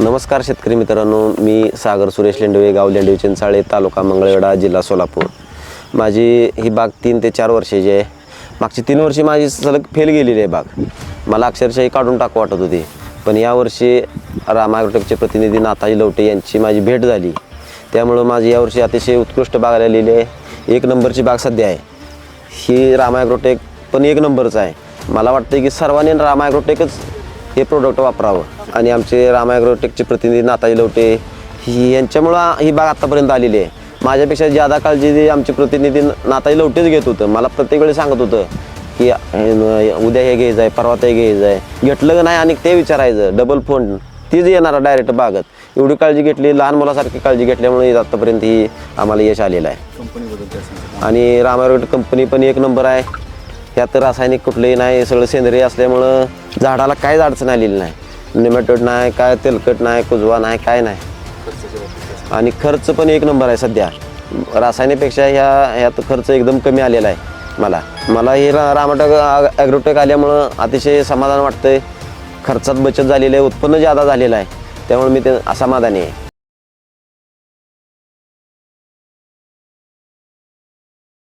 नमस्कार शेतकरी मित्रांनो मी सागर सुरेश लेंडवे गाव लेंडवे चिंचाळे तालुका मंगळवेढा जिल्हा सोलापूर. माझी ही बाग तीन ते चार वर्षाची आहे. मागची तीन वर्षी माझी सलग फेल गेलेली आहे बाग. मला अक्षरशही काढून टाकू वाटत होती. पण यावर्षी रामायग्रोटेकचे प्रतिनिधी नाताजी लवटे यांची माझी भेट झाली. त्यामुळं माझी यावर्षी अतिशय उत्कृष्ट बाग आलेली आहे. एक नंबरची बाग सध्या आहे. ही रामायग्रोटेक पण एक नंबरचं आहे. मला वाटतं की सर्वांनी रामायग्रोटेकच हे प्रोडक्ट वापरावं. आणि आमचे रामायग्रोटेकचे प्रतिनिधी नाताजी लवटे ही यांच्यामुळं ही बाग आत्तापर्यंत आलेली आहे. माझ्यापेक्षा ज्यादा काळजी जी आमचे प्रतिनिधी नाताजी लवटेच घेत होतं मला प्रत्येक वेळी सांगत होतं की उद्या हे घ्यायचं आहे परवा ते घ्यायचं आहे. घेतलं का नाही आणि ते विचारायचं डबल फोन तीच येणार डायरेक्ट बागत. एवढी काळजी घेतली लहान मुलासारखी काळजी घेतल्यामुळे आत्तापर्यंत ही आम्हाला यश आलेलं आहे. आणि रामारोड कंपनी पण एक नंबर आहे. यात रासायनिक कुठलंही नाही सगळं सेंद्रिय असल्यामुळं झाडाला काहीच अडचण आलेली नाही. निमेटोड नाही काय तेलकट नाही कुजवा नाही काय नाही. आणि खर्च पण एक नंबर आहे सध्या. रासायनिकपेक्षा ह्या ह्यात खर्च एकदम कमी आलेला आहे मला. मला हे रा रामाटक ॲग्रोटेक आल्यामुळं अतिशय समाधान वाटतंय. खर्चात बचत झालेली आहे उत्पन्न जादा झालेलं आहे त्यामुळे मी ते असमाधानी आहे.